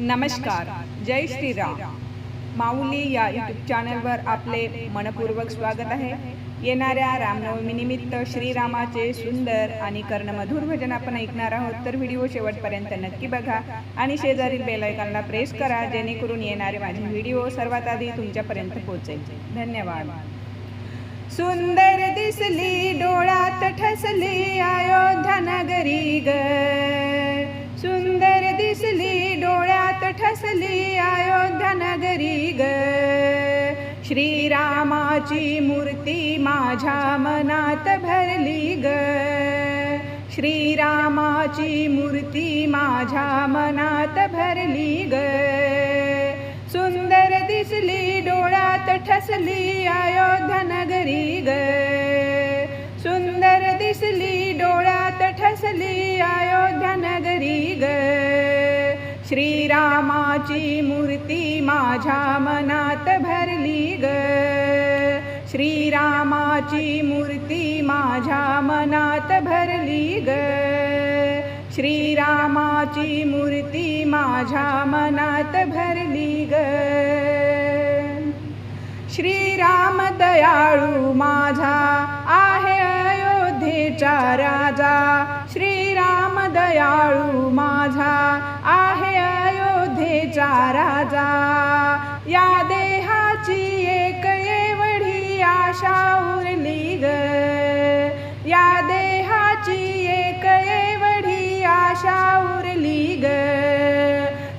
नमस्कार जय श्रीराम. माऊली या यूट्यूब चॅनलवर आपले मनपूर्वक स्वागत आहे. येणाऱ्या रामनवमीनिमित्त श्रीरामाचे सुंदर आणि कर्णमधुर भजन आपण ऐकणार आहोत. तर व्हिडिओ शेवटपर्यंत नक्की बघा आणि शेजारील बेलायकांना प्रेस करा जेणेकरून येणारे माझे व्हिडिओ सर्वात आधी तुमच्यापर्यंत पोहोचेल. धन्यवाद. सुंदर दिसली डोळ्यात ठसली अयोध्या नगरी ग. डोळ्यात अयोध्या नगरी ग? श्रीरामाची मूर्ती माझ्या मनात भरली ग. श्रीरामाची मूर्ती माझ्या मनात भरली ग. सुंदर दिसली डोळ्यात ठसली अयोध्या नगरी ग. सुंदर दिसली डोळ्यात ठसली श्रीरामाची मूर्ती माझ्या मनात भरली ग. श्रीरामाची मूर्ती माझ्या मनात भरली ग. श्रीरामाची मूर्ती माझ्या मनात भरली ग. श्रीराम दयाळू माझा आहे अयोध्येचा राजा. श्रीराम दयाळू माझा अयोध्येचा राजा. या देहाची एक एवढी आशा उरली ग या देहाची एक एवढी आशा उरली ग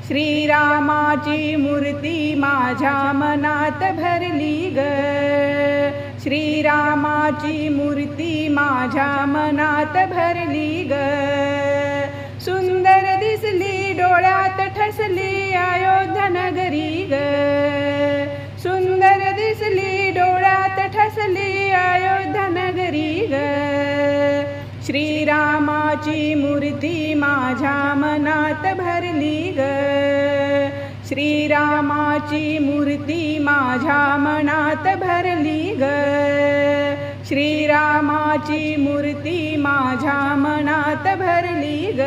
श्रीरामाची मूर्ती माझ्या मनात भरली ग श्रीरामाची मूर्ती माझ्या मनात भरली ग सुंदर दिसली डोळ्यात ठसली ग श्रीरामाची मूर्ती माझ्या मनात भरली ग. श्रीरामाची मूर्ती माझ्या मनात भरली ग. श्रीरामाची मूर्ती माझ्या मनात भरली ग.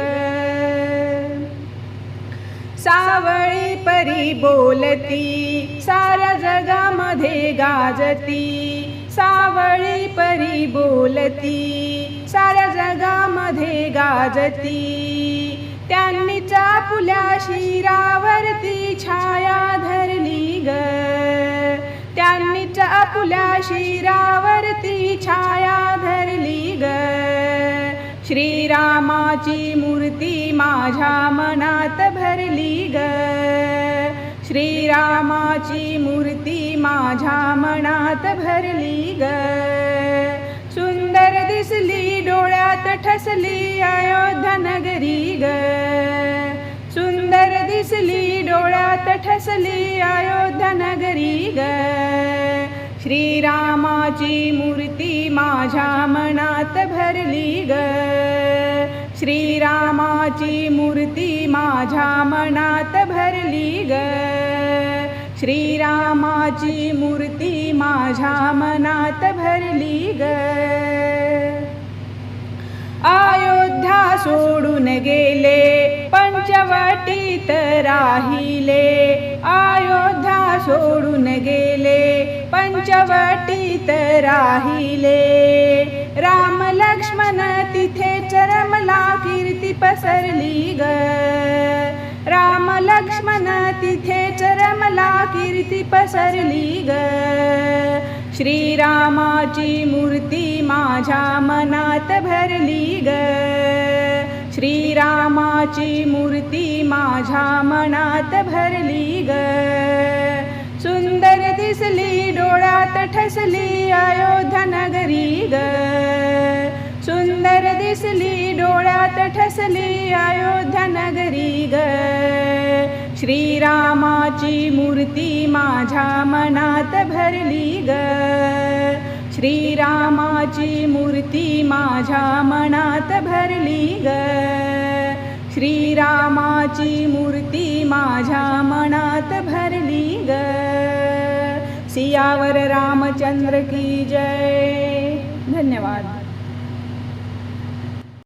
सावळी परी बोलती साऱ्या जगामध्ये गाजती. सावळी परी बोलती साऱ्या जगामध्ये गाजती. त्यांनी चापुल्या शिरावरती छाया धरली ग. त्यांनी चापुल्या शिरावरती छाया धरली ग. श्रीरामाची मूर्ती माझ्या मनात भरली ग. श्रीरामाची मूर्ती माझ्या मनात भरली ग. सुंदर दिसली डोळ्यात ठसली अयोध्या नगरी ग. सुंदर दिसली डोळ्यात ठसली अयोध्या नगरी ग. श्रीरामाची मूर्ती माझ्या मनात भरली ग. श्रीरामाची मूर्ती माझ्या मनात भरली ग. श्रीरामाची मूर्ती माझ्या मनात भरली ग. अयोध्या सोडून गेले पंचवटीत राहिले. अयोध्या सोडून गेले पंचवटीत राहिले. राम लक्ष्मण तिथे कीर्ती पसरली ग. राम लक्ष्मण तिथे चरमला कीर्ती पसरली ग. श्रीरामाची मूर्ती माझ्या मनात भरली ग. श्रीरामाची मूर्ती माझ्या मनात भरली ग. सुंदर दिसली डोळ्यात ठसली अयोध्या नगरी ग. दिसली डोळ्यात ठसली अयोध्या नगरी ग. श्रीरामाची मूर्ती माझ्या मनात भरली ग. श्रीरामाची मूर्ती माझ्या मनात भरली ग. श्रीरामाची मूर्ती माझ्या मनात भरली ग. सियावर रामचंद्र की जय. धन्यवाद.